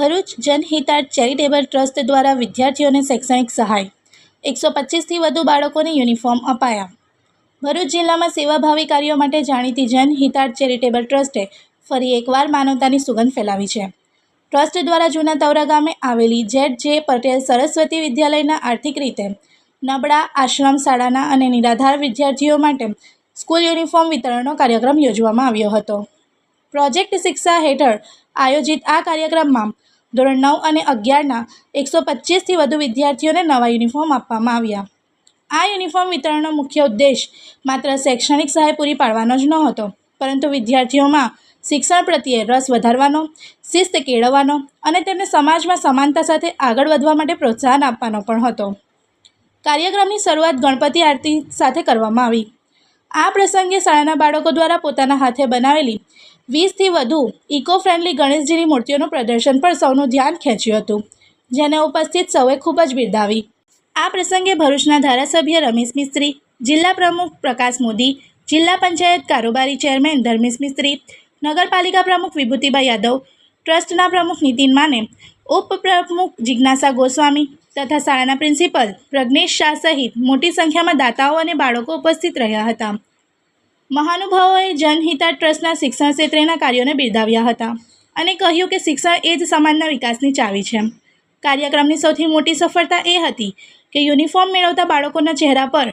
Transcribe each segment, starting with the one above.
Bharuch જનહિતાર્થ charitable trust દ્વારા વિદ્યાર્થીઓને શૈક્ષણિક સહાય. એકસો પચીસથી વધુ બાળકોને યુનિફોર્મ અપાયા. ભરૂચ જિલ્લામાં સેવાભાવી કાર્યો માટે જાણીતી જનહિતાર્થ ચેરિટેબલ ટ્રસ્ટે ફરી એકવાર માનવતાની સુગંધ ફેલાવી છે. ટ્રસ્ટ દ્વારા જૂના તવરા ગામે આવેલી જેડ જે પટેલ સરસ્વતી વિદ્યાલયના આર્થિક રીતે નબળા આશ્રમ શાળાના અને નિરાધાર વિદ્યાર્થીઓ માટે સ્કૂલ યુનિફોર્મ વિતરણનો કાર્યક્રમ યોજવામાં આવ્યો હતો. પ્રોજેક્ટ શિક્ષા હેઠળ આયોજિત આ કાર્યક્રમમાં ધોરણ નવ અને અગિયારના એકસો પચીસથી વધુ વિદ્યાર્થીઓને નવા યુનિફોર્મ આપવામાં આવ્યા. આ યુનિફોર્મ વિતરણનો મુખ્ય ઉદ્દેશ માત્ર શૈક્ષણિક સહાય પૂરી પાડવાનો જ નહોતો, પરંતુ વિદ્યાર્થીઓમાં શિક્ષણ પ્રત્યે રસ વધારવાનો, શિસ્ત કેળવવાનો અને તેમને સમાજમાં સમાનતા સાથે આગળ વધવા માટે પ્રોત્સાહન આપવાનો પણ હતો. કાર્યક્રમની શરૂઆત ગણપતિ આરતી સાથે કરવામાં આવી. આ પ્રસંગે શાળાના બાળકો દ્વારા પોતાના હાથે બનાવેલી વીસથી વધુ ઇકો ફ્રેન્ડલી ગણેશજીની મૂર્તિઓનું પ્રદર્શન પણ સૌનું ધ્યાન ખેંચ્યું હતું, જેને ઉપસ્થિત સૌએ ખૂબ જ બિરદાવી. આ પ્રસંગે ભરૂચના ધારાસભ્ય રમેશ મિસ્ત્રી, જિલ્લા પ્રમુખ પ્રકાશ મોદી, જિલ્લા પંચાયત કારોબારી ચેરમેન ધર્મેશ મિસ્ત્રી, નગરપાલિકા પ્રમુખ વિભૂતિભાઈ યાદવ, ટ્રસ્ટના પ્રમુખ નીતિન માને ઉપપ્રમુખ જિજ્ઞાસા ગોસ્વામી તથા શાળાના પ્રિન્સિપલ પ્રજ્ઞેશ શાહ સહિત મોટી સંખ્યામાં દાતાઓ અને બાળકો ઉપસ્થિત રહ્યા હતા. મહાનુભાવોએ જનહિતા ટ્રસ્ટના શિક્ષણ ક્ષેત્રેના કાર્યોને બિરદાવ્યા હતા અને કહ્યું કે શિક્ષણ એ જ સમાજના વિકાસની ચાવી છે. કાર્યક્રમની સૌથી મોટી સફળતા એ હતી કે યુનિફોર્મ મેળવતા બાળકોના ચહેરા પર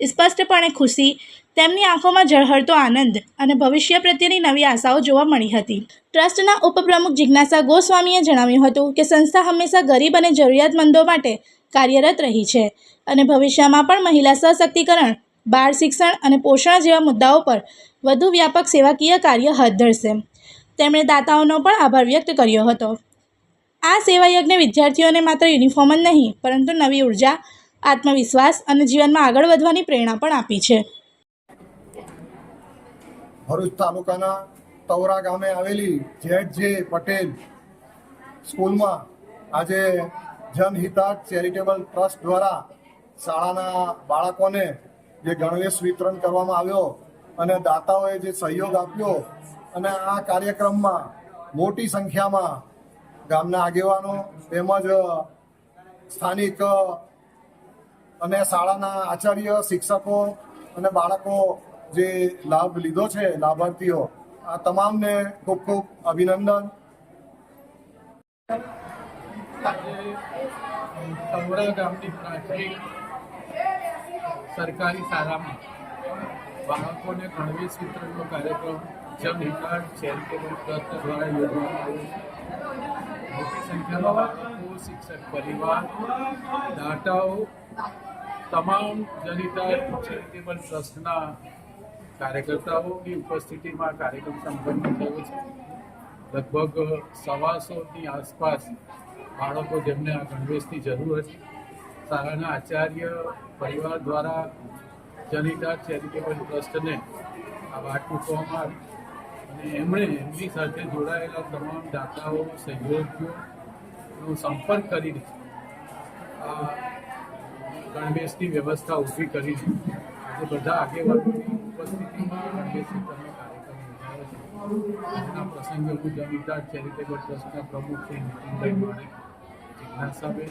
સ્પષ્ટપણે ખુશી, તેમની આંખોમાં ઝળહળતો આનંદ અને ભવિષ્ય પ્રત્યેની નવી આશાઓ જોવા મળી હતી. ટ્રસ્ટના ઉપપ્રમુખ જિજ્ઞાસા ગોસ્વામીએ જણાવ્યું હતું કે સંસ્થા હંમેશા ગરીબ અને જરૂરિયાતમંદો માટે કાર્યરત રહી છે અને ભવિષ્યમાં પણ મહિલા સશક્તિકરણ બાળ શિક્ષણ અને પોષણ જેવા મુદ્દાઓ પર વધુ વ્યાપક સેવાકીય કાર્ય હાથ ધરશે. તેમણે દાતાઓનો પણ આભાર વ્યક્ત કર્યો હતો. આ સેવાયજ્ઞ વિદ્યાર્થીઓને માત્ર યુનિફોર્મ જ નહીં, પરંતુ નવી ઊર્જા, આત્મવિશ્વાસ અને જીવનમાં આગળ વધવાની પ્રેરણા પણ આપી છે. ભરૂચ તાલુકાના તવરા ગામે આવેલી જેડ જે પટેલ સ્કૂલમાં આજે જનહિતા ચેરિટેબલ ટ્રસ્ટ દ્વારા શાળાના બાળકોને જે ગણવેશ વિતરણ કરવામાં આવ્યો અને દાતાઓએ જે સહયોગ આપ્યો અને આ કાર્યક્રમમાં મોટી સંખ્યામાં ગામના આગેવાનો તેમજ સ્થાનિક અને શાળાના આચાર્ય, શિક્ષકો અને બાળકો જે લાભ લીધો છે, લાભાર્થીઓ, આ તમામને ખૂબ ખૂબ અભિનંદન. ગામની પ્રાથમિક સરકારી શાળામાં બાળકોને ગણવેશ વિતરણનો કાર્યક્રમ જનહિતાર્થ ચેરિટેબલ ટ્રસ્ટ દ્વારા યોજવામાં આવ્યો મોટી સંખ્યામાં બાળકો, શિક્ષક પરિવાર, દાતાઓ, તમામ જનિતા ચેરિટેબલ ટ્રસ્ટના કાર્યકર્તાઓની ઉપસ્થિતિમાં કાર્યક્રમ સંપન્ન થયો છે. લગભગ સવાસોની આસપાસ બાળકો જેમને આ ગણવેશની જરૂર હતી, શાળાના આચાર્ય પરિવાર દ્વારા જનિતા ચેરિટેબલ ટ્રસ્ટને આ વાત મૂકવામાં આવી. અને એમણે એમની સાથે જોડાયેલા તમામ દાતાઓ સહયોગીઓનો સંપર્ક કરીને આ ગણવેશની વ્યવસ્થા ઊભી કરી છે આજે બધા આગેવાનોની ઉપસ્થિતિમાં ગણવેશની તમે કાર્યક્રમ પ્રસંગે હું જનિતા ચેરિટેબલ ટ્રસ્ટના પ્રમુખ શ્રી નીતિનભાઈ માણેક, જિજ્ઞાસાબેન